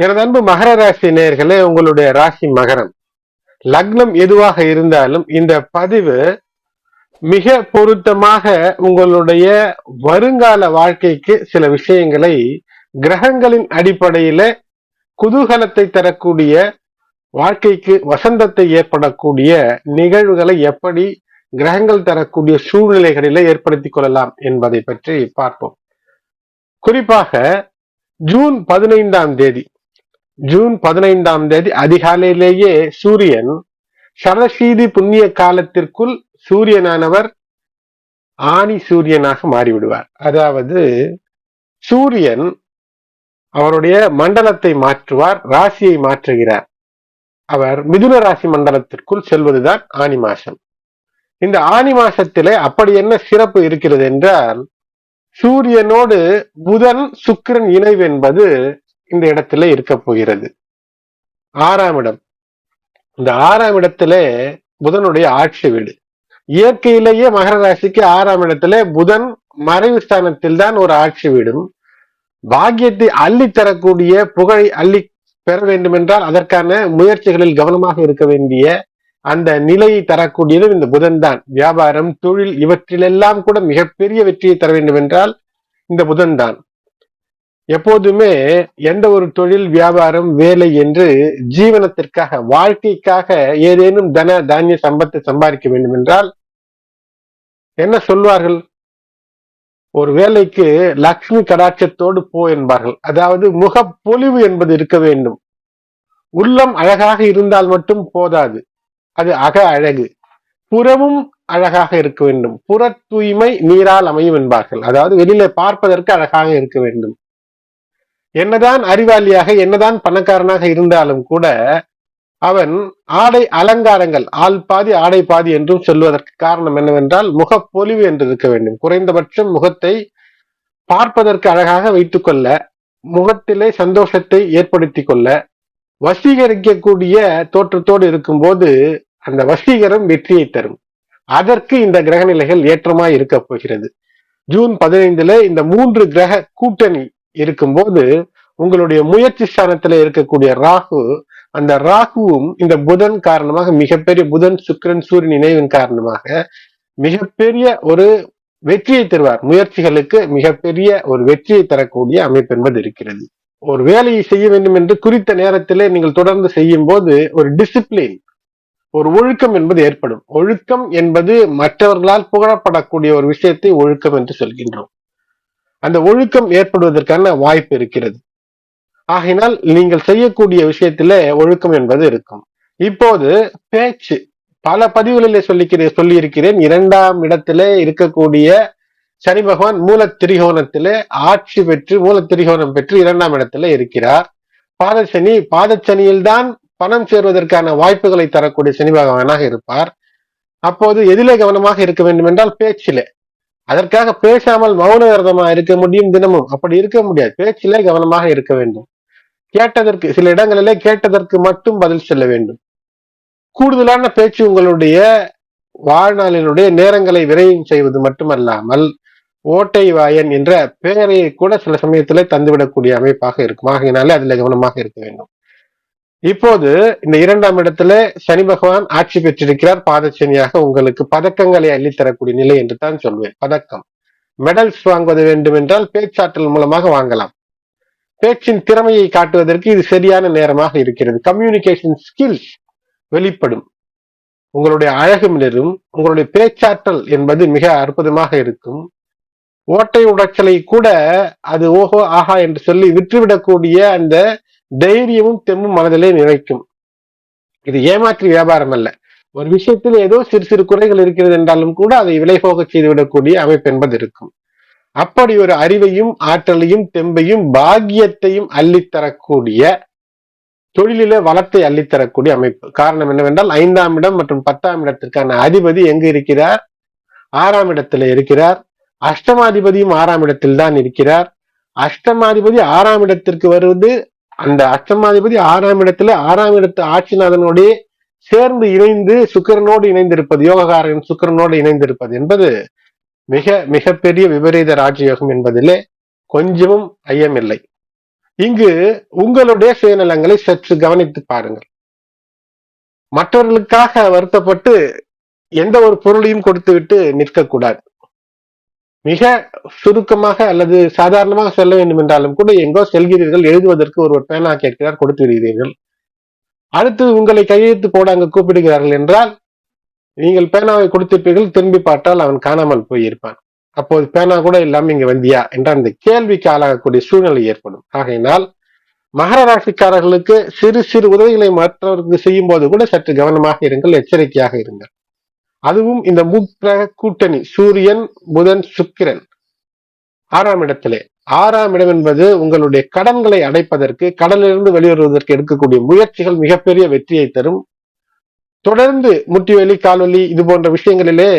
எனது அன்பு மகர ராசி நேர்களே உங்களுடைய ராசி மகரம். லக்னம் எதுவாக இருந்தாலும் இந்த பதிவு மிக பொருத்தமாக உங்களுடைய வருங்கால வாழ்க்கைக்கு சில விஷயங்களை கிரகங்களின் அடிப்படையில குதூகலத்தை தரக்கூடிய வாழ்க்கைக்கு வசந்தத்தை ஏற்படக்கூடிய நிகழ்வுகளை எப்படி கிரகங்கள் தரக்கூடிய சூழ்நிலைகளில ஏற்படுத்திக் கொள்ளலாம் என்பதை பற்றி பார்ப்போம். குறிப்பாக ஜூன் பதினைந்தாம் தேதி ஜூன் பதினைந்தாம் தேதி அதிகாலையிலேயே சூரியன் சரசீதி புண்ணிய காலத்திற்குள் சூரியனானவர் ஆணி சூரியனாக மாறிவிடுவார். அதாவது சூரியன் அவருடைய மண்டலத்தை மாற்றுவார் ராசியை மாற்றுகிறார். அவர் மிதுன ராசி மண்டலத்திற்குள் செல்வதுதான் ஆனி மாசம். இந்த ஆனி மாசத்திலே அப்படி என்ன சிறப்பு இருக்கிறது என்றால் சூரியனோடு புதன் சுக்கிரன் இணைவு என்பது இந்த இடத்துல இருக்க போகிறது. ஆறாம் இடம். இந்த ஆறாம் இடத்திலே புதனுடைய ஆட்சி வீடு. இயற்கையிலேயே மகர ராசிக்கு ஆறாம் இடத்துல புதன் மறைவு ஸ்தானத்தில் தான் ஒரு ஆட்சி வீடும். பாக்கியத்தை அள்ளி தரக்கூடிய புகழை அள்ளி பெற வேண்டும் என்றால் அதற்கான முயற்சிகளில் கவனமாக இருக்க வேண்டிய அந்த நிலையை தரக்கூடியதும் இந்த புதன் தான். வியாபாரம் தொழில் இவற்றிலெல்லாம் கூட மிகப்பெரிய வெற்றியை தர வேண்டும் என்றால் இந்த புதன் தான். எப்போதுமே எந்த ஒரு தொழில் வியாபாரம் வேலை என்று ஜீவனத்திற்காக வாழ்க்கைக்காக ஏதேனும் தன தானிய சம்பத்தை சம்பாதிக்க வேண்டும் என்றால் என்ன சொல்வார்கள்? ஒரு வேலைக்கு லக்ஷ்மி கடாட்சத்தோடு போ என்பார்கள். அதாவது முகப்பொலிவு என்பது இருக்க வேண்டும். உள்ளம் அழகாக இருந்தால் மட்டும் போதாது. அது அக அழகு. புறமும் அழகாக இருக்க வேண்டும். புற தூய்மை நீரால் அமையும் என்பார்கள். அதாவது வெளியில பார்ப்பதற்கு அழகாக இருக்க வேண்டும். என்னதான் அறிவாளியாக என்னதான் பணக்காரனாக இருந்தாலும் கூட அவன் ஆடை அலங்காரங்கள் ஆள் பாதி ஆடை பாதி என்றும் சொல்வதற்கு காரணம் என்னவென்றால் முகப்பொலிவு என்று இருக்க வேண்டும். குறைந்தபட்சம் முகத்தை பார்ப்பதற்கு அழகாக வைத்துக் கொள்ள முகத்திலே சந்தோஷத்தை ஏற்படுத்தி கொள்ள வசீகரிக்கக்கூடிய தோற்றத்தோடு இருக்கும்போது அந்த வசீகரம் வெற்றியை தரும். அதற்கு இந்த கிரக நிலைகள் ஏற்றமாய் இருக்க போகிறது. ஜூன் பதினைந்துல இந்த மூன்று கிரக கூட்டணி இருக்கும்போது உங்களுடைய முயற்சி ஸ்தானத்துல இருக்கக்கூடிய ராகு அந்த ராகுவும் இந்த புதன் காரணமாக மிகப்பெரிய புதன் சுக்கரன் சூரியன் இணைவின் காரணமாக மிகப்பெரிய ஒரு வெற்றியை தருவார். முயற்சிகளுக்கு மிகப்பெரிய ஒரு வெற்றியை தரக்கூடிய அமைப்பு என்பது இருக்கிறது. ஒரு வேலையை செய்ய வேண்டும் என்று குறித்த நேரத்திலே நீங்கள் தொடர்ந்து செய்யும் போது ஒரு டிசிப்ளின் ஒரு ஒழுக்கம் என்பது ஏற்படும். ஒழுக்கம் என்பது மற்றவர்களால் புகழப்படக்கூடிய ஒரு விஷயத்தை ஒழுக்கம் என்று சொல்கின்றோம். அந்த ஒழுக்கம் ஏற்படுவதற்கான வாய்ப்பு இருக்கிறது. ஆகினால் நீங்கள் செய்யக்கூடிய விஷயத்தில ஒழுக்கம் என்பது இருக்கும். இப்போது பேச்சு. பல பதிவுகளிலே சொல்லிக்கிறேன் சொல்லியிருக்கிறேன். இரண்டாம் இடத்திலே இருக்கக்கூடிய சனி பகவான் மூல திரிகோணத்திலே ஆட்சி பெற்று மூல திரிகோணம் பெற்று இரண்டாம் இடத்திலே இருக்கிறார். பாதசனி பாதச்சனியில் தான் பணம் சேருவதற்கான வாய்ப்புகளை தரக்கூடிய சனி பகவானாக இருப்பார். அப்போது எதிலே கவனமாக இருக்க வேண்டும் என்றால் பேச்சிலே. அதற்காக பேசாமல் மௌன விரதமா இருக்க முடியும் தினமும். அப்படி இருக்க முடியாது. பேச்சிலே கவனமாக இருக்க வேண்டும். கேட்டதற்கு சில இடங்களிலே கேட்டதற்கு மட்டும் பதில் சொல்ல வேண்டும். கூடுதலான பேச்சு உங்களுடைய வாழ்நாளினுடைய நேரங்களை விரையும் செய்வது மட்டுமல்லாமல் ஓட்டை வாயன் என்ற பெயரை கூட சில சமயத்திலே தந்துவிடக்கூடிய அமைப்பாக இருக்கும். ஆகையினாலே அதுல கவனமாக இருக்க வேண்டும். இப்போது இந்த இரண்டாம் இடத்துல சனி பகவான் ஆட்சி பெற்றிருக்கிறார். பாதச்சனியாக உங்களுக்கு பதக்கங்களை அள்ளித்தரக்கூடிய நிலை என்று தான் சொல்வேன். பதக்கம். மெடல்ஸ் வாங்குவது வேண்டும் என்றால் பேச்சாற்றல் மூலமாக வாங்கலாம். பேச்சின் திறமையை காட்டுவதற்கு இது சரியான நேரமாக இருக்கிறது. கம்யூனிகேஷன் ஸ்கில்ஸ் வெளிப்படும். உங்களுடைய அழகு மிளரும். உங்களுடைய பேச்சாற்றல் என்பது மிக அற்புதமாக இருக்கும். ஓட்டை உடைச்சலை கூட அது ஓஹோ ஆஹா என்று சொல்லி விற்றுவிடக்கூடிய அந்த தைரியமும் தெம்பும் மனதிலே நிலைக்கும் இது ஏமாற்று வியாபாரம் அல்ல. ஒரு விஷயத்தில் ஏதோ சிறு சிறு குறைகள் இருக்கிறது என்றாலும் கூட அதை விலை போக செய்துவிடக்கூடிய அமைப்பு என்பது இருக்கும். அப்படி ஒரு அறிவையும் ஆற்றலையும் தெம்பையும் பாக்கியத்தையும் அள்ளித்தரக்கூடிய தொழிலில வளத்தை அள்ளித்தரக்கூடிய அமைப்பு. காரணம் என்னவென்றால் ஐந்தாம் இடம் மற்றும் பத்தாம் இடத்திற்கான அதிபதி எங்கு இருக்கிறார்? ஆறாம் இடத்துல இருக்கிறார். அஷ்டமாதிபதியும் ஆறாம் இடத்தில் தான் இருக்கிறார். அஷ்டமாதிபதி ஆறாம் இடத்திற்கு வருவது அந்த அஷ்டமாதிபதி ஆறாம் இடத்துல ஆறாம் இடத்து ஆட்சிநாதனோடே சேர்ந்து இணைந்து சுக்கரனோடு இணைந்திருப்பது யோககாரன் சுக்கரனோடு இணைந்திருப்பது என்பது மிக மிகப்பெரிய விபரீத ராஜயோகம் என்பதிலே கொஞ்சமும் ஐயமில்லை. இங்கு உங்களுடைய சுயநலங்களை சற்று கவனித்து பாருங்கள். மற்றவர்களுக்காக வருத்தப்பட்டு எந்த ஒரு பொருளையும் கொடுத்துவிட்டு நிற்கக்கூடாது. மிக சுருக்கமாக அல்லது சாதாரணமாக சொல்ல வேண்டும் என்றாலும் கூட எங்கோ செல்கிறீர்கள் எழுதுவதற்கு ஒருவர் பேனா கேட்கிறார் கொடுத்து விடுகிறீர்கள். அடுத்து உங்களை கையெழுத்து போட அங்கு கூப்பிடுகிறார்கள் என்றால் நீங்கள் பேனாவை கொடுத்திருப்பீர்கள் திரும்பி பார்த்தால் அவன் காணாமல் போயிருப்பான். அப்போது பேனா கூட இல்லாம இங்க வந்தியா என்ற அந்த கேள்விக்கு ஆளாகக்கூடிய சூழ்நிலை ஏற்படும். ஆகையினால் மகர ராசிக்காரர்களுக்கு சிறு சிறு உதவிகளை மற்றவர்களுக்கு செய்யும் போது கூட சற்று கவனமாக இருங்கள் எச்சரிக்கையாக இருங்கள். அதுவும் இந்த முக்கிரக கூட்டணி சூரியன் புதன் சுக்கிரன். ஆறாம் இடத்திலே. ஆறாம் இடம் என்பது உங்களுடைய கடன்களை அடைப்பதற்கு கடலிலிருந்து வெளிவருவதற்கு எடுக்கக்கூடிய முயற்சிகள் மிகப்பெரிய வெற்றியை தரும். தொடர்ந்து முட்டிவலி கால்வலி இது போன்ற விஷயங்களிலே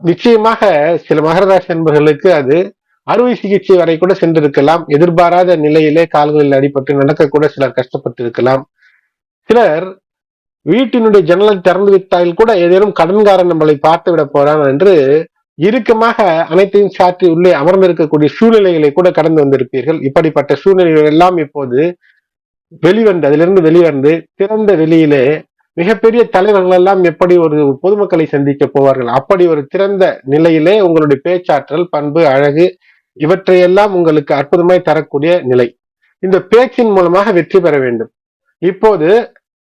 நிச்சயமாக சில மகர ராசி என்பவர்களுக்கு அது அறுவை சிகிச்சை வரை கூட சென்றிருக்கலாம். எதிர்பாராத நிலையிலே கால்களில் அடிபட்டு நடக்கக்கூட சிலர் கஷ்டப்பட்டு இருக்கலாம் சிலர் வீட்டினுடைய ஜன்னலை திறந்து விட்டால் கூட ஏதேனும் கடன்காரன் நம்மளை பார்த்து விட போறான் என்று இறுக்கமாக அனைத்தையும் சாற்றி உள்ளே அமர்ந்திருக்கக்கூடிய சூழ்நிலைகளை கூட கடந்து வந்திருப்பீர்கள். இப்படிப்பட்ட சூழ்நிலைகள் எல்லாம் இப்போது வெளிவந்து அதிலிருந்து வெளிவந்து திறந்த வெளியிலே மிகப்பெரிய தலைவர்கள் எல்லாம் எப்படி ஒரு பொதுமக்களை சந்திக்க போவார்கள்? அப்படி ஒரு திறந்த நிலையிலே உங்களுடைய பேச்சாற்றல் பண்பு அழகு இவற்றையெல்லாம் உங்களுக்கு அற்புதமாய் தரக்கூடிய நிலை. இந்த பேச்சின் மூலமாக வெற்றி பெற வேண்டும். இப்போது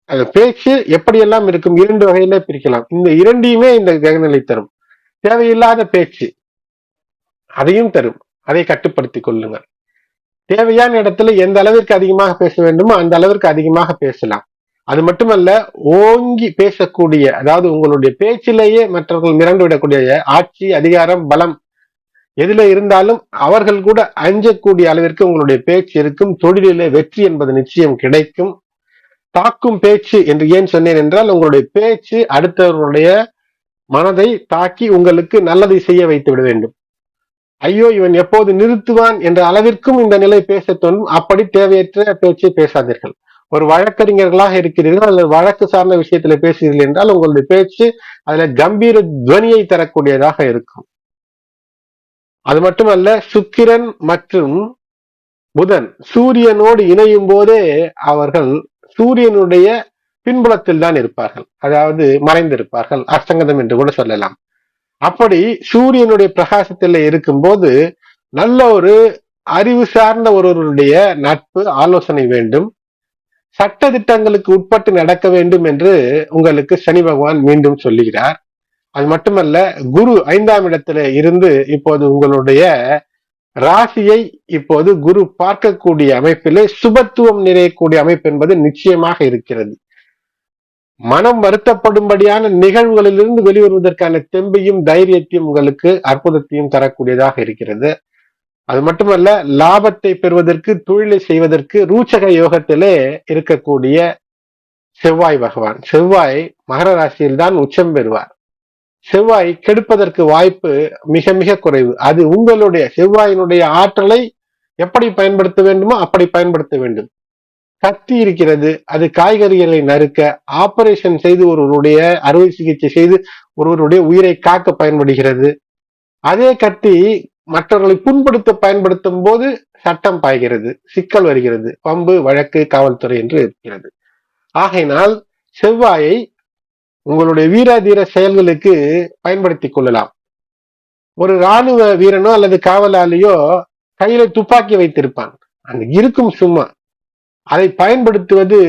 பேச்சு எப்படியெல்லாம் இருக்கும்? இரண்டு வகையில பிரிக்கலாம். இந்த இரண்டையுமே இந்த கிரகநிலை தரும். தேவையில்லாத பேச்சு அதையும் தரும். அதை கட்டுப்படுத்திக் கொள்ளுங்கள். தேவையான இடத்துல எந்த அளவிற்கு அதிகமாக பேச வேண்டுமோ அந்த அளவிற்கு அதிகமாக பேசலாம். அது மட்டுமல்ல ஓங்கி பேசக்கூடிய அதாவது உங்களுடைய பேச்சிலேயே மற்றவர்கள் மிரண்டு விடக்கூடிய ஆட்சி அதிகாரம் பலம் எதுல இருந்தாலும் அவர்கள் கூட அஞ்சக்கூடிய அளவிற்கு உங்களுடைய பேச்சு இருக்கும். தொழிலிலே வெற்றி என்பது நிச்சயம் கிடைக்கும். தாக்கும் பேச்சு என்று ஏன் சொன்னேன் என்றால் உங்களுடைய பேச்சு அடுத்தவருடைய மனதை தாக்கி உங்களுக்கு நல்லதை செய்ய வைத்து விட வேண்டும். ஐயோ இவன் எப்போது நிறுத்துவான் என்ற அளவிற்கும் இந்த நிலை பேச தோன்றும். அப்படி தேவையற்ற பேச்சை பேசாதீர்கள். ஒரு வழக்கறிஞர்களாக இருக்கிறீர்கள் அல்லது வழக்கு சார்ந்த விஷயத்துல பேசுகிறீர்கள் என்றால் உங்களுடைய பேச்சு அதுல கம்பீர துவனியை தரக்கூடியதாக இருக்கும். அது மட்டுமல்ல சுக்கிரன் மற்றும் புதன் சூரியனோடு இணையும் போதே அவர்கள் சூரியனுடைய பின்புலத்தில் தான் இருப்பார்கள். அதாவது மறைந்திருப்பார்கள். அஸ்தங்கதம் என்று கூட சொல்லலாம். அப்படி சூரியனுடைய பிரகாசத்தில் இருக்கும்போது நல்ல ஒரு அறிவு சார்ந்த ஒருவருடைய நட்பு ஆலோசனை வேண்டும். சட்ட திட்டங்களுக்கு உட்பட்டு நடக்க வேண்டும் என்று உங்களுக்கு சனி பகவான் மீண்டும் சொல்லுகிறார். அது மட்டுமல்ல குரு ஐந்தாம் இடத்துல இருந்து இப்போது உங்களுடைய ராசியை இப்போது குரு பார்க்கக்கூடிய அமைப்பிலே சுபத்துவம் நிறையக்கூடிய அமைப்பு என்பது நிச்சயமாக இருக்கிறது. மனம் வருத்தப்படும்படியான நிகழ்வுகளிலிருந்து வெளிவருவதற்கான தெம்பையும் தைரியத்தையும் உங்களுக்கு அற்புதத்தையும் தரக்கூடியதாக இருக்கிறது. அது மட்டுமல்ல லாபத்தை பெறுவதற்கு தொழிலை செய்வதற்கு ரூச்சக யோகத்திலே இருக்கக்கூடிய செவ்வாய் பகவான். செவ்வாய் மகர ராசியில் தான் உச்சம் பெறுவார். செவ்வாய் கெடுப்பதற்கு வாய்ப்பு மிக மிக குறைவு. அது உங்களுடைய செவ்வாயினுடைய ஆற்றலை எப்படி பயன்படுத்த வேண்டுமோ அப்படி பயன்படுத்த வேண்டும். கத்தி இருக்கிறது அது காய்கறிகளை நறுக்க ஆபரேஷன் செய்து ஒருவருடைய அறுவை சிகிச்சை செய்து ஒருவருடைய உயிரை காக்க பயன்படுகிறது. அதே கத்தி மற்றவர்களை புண்படுத்த பயன்படுத்தும் போது சட்டம் பாய்கிறது சிக்கல் வருகிறது பம்பு வழக்கு காவல்துறை என்று இருக்கிறது. ஆகையினால் செவ்வாயை உங்களுடைய வீராதீர செயல்களுக்கு பயன்படுத்திக் கொள்ளலாம். ஒரு ராணுவ வீரனோ அல்லது காவலாளியோ கையில துப்பாக்கி வைத்திருப்பான். அந்த இருக்கும் சும்மா. அதை பயன்படுத்துவது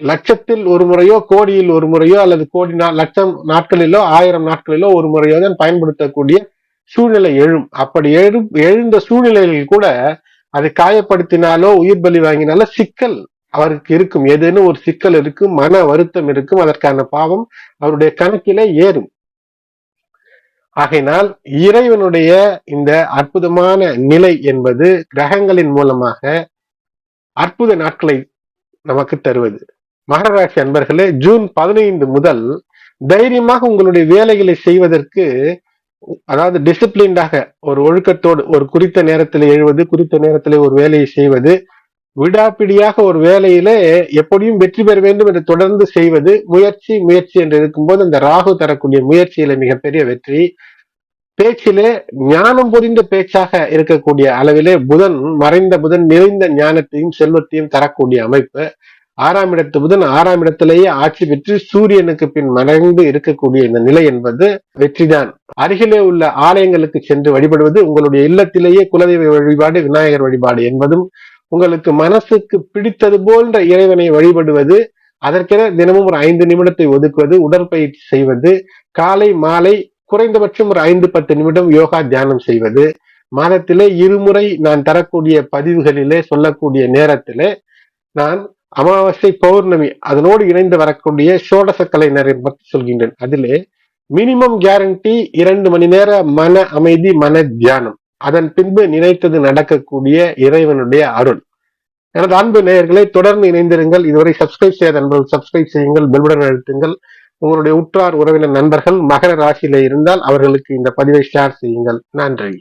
லட்சத்தில் ஒரு முறையோ கோடியில் ஒரு முறையோ அல்லது கோடி லட்சம் நாட்களிலோ ஆயிரம் நாட்களிலோ ஒரு முறையோ தான் பயன்படுத்தக்கூடிய சூழ்நிலை எழும். அப்படி எழும் எழுந்த சூழ்நிலையில் கூட அதை காயப்படுத்தினாலோ உயிர் பலி வாங்கினாலோ சிக்கல். அவருக்கு இருக்கும் ஏதேனும் ஒரு சிக்கல் இருக்கும் மன வருத்தம் இருக்கும் அதற்கான பாவம் அவருடைய கணக்கிலே ஏறும். ஆகையினால் இறைவனுடைய இந்த அற்புதமான நிலை என்பது கிரகங்களின் மூலமாக அற்புத நாட்களை நமக்கு தருவது. மகராசி அன்பர்களே ஜூன் பதினைந்து முதல் தைரியமாக உங்களுடைய வேலைகளை செய்வதற்கு அதாவது டிசிப்ளின்டாக ஒரு ஒழுக்கத்தோடு ஒரு குறித்த நேரத்தில் எழுவது குறித்த நேரத்தில் ஒரு வேலையை செய்வது விடாப்பிடியாக ஒரு வேலையில எப்படியும் வெற்றி பெற வேண்டும் என்று தொடர்ந்து செய்வது முயற்சி முயற்சி என்று இருக்கும்போது அந்த ராகு தரக்கூடிய முயற்சியில மிகப்பெரிய வெற்றி. பேச்சிலே ஞானம் புரிந்த பேச்சாக இருக்கக்கூடிய அளவிலே புதன் மறைந்த புதன் நிறைந்த ஞானத்தையும் செல்வத்தையும் தரக்கூடிய அமைப்பு. ஆறாம் இடத்து புதன் ஆறாம் இடத்திலேயே ஆட்சி பெற்று சூரியனுக்கு பின் மறைந்து இருக்கக்கூடிய இந்த நிலை என்பது வெற்றிதான். அருகிலே உள்ள ஆலயங்களுக்கு சென்று வழிபடுவது உங்களுடைய இல்லத்திலேயே குலதெய்வ வழிபாடு விநாயகர் வழிபாடு என்பதும் உங்களுக்கு மனசுக்கு பிடித்தது போன்ற இறைவனை வழிபடுவது அதற்கென தினமும் ஒரு ஐந்து நிமிடத்தை ஒதுக்குவது உடற்பயிற்சி செய்வது காலை மாலை குறைந்தபட்சம் ஒரு ஐந்து பத்து நிமிடம் யோகா தியானம் செய்வது. மாதத்திலே இருமுறை நான் தரக்கூடிய பதிவுகளிலே சொல்லக்கூடிய நேரத்திலே நான் அமாவாசை பௌர்ணமி அதனோடு இணைந்து வரக்கூடிய சோடச கலைஞரை பற்றி சொல்கின்றேன். அதிலே மினிமம் கேரண்டி இரண்டு மணி நேர மன அமைதி மன தியானம். அதன் பின்பு நினைத்தது நடக்கக்கூடிய இறைவனுடைய அருள். எனது அன்பு நேயர்களை தொடர்ந்து இணைந்திருங்கள். இதுவரை சப்ஸ்கிரைப் செய்யாத நண்பர்கள் சப்ஸ்கிரைப் செய்யுங்கள். பெல்புடன் அழுத்துங்கள். உங்களுடைய உற்றார் உறவினர் நண்பர்கள் மகர ராசியில இருந்தால் அவர்களுக்கு இந்த பதிவை ஷேர் செய்யுங்கள். நன்றி.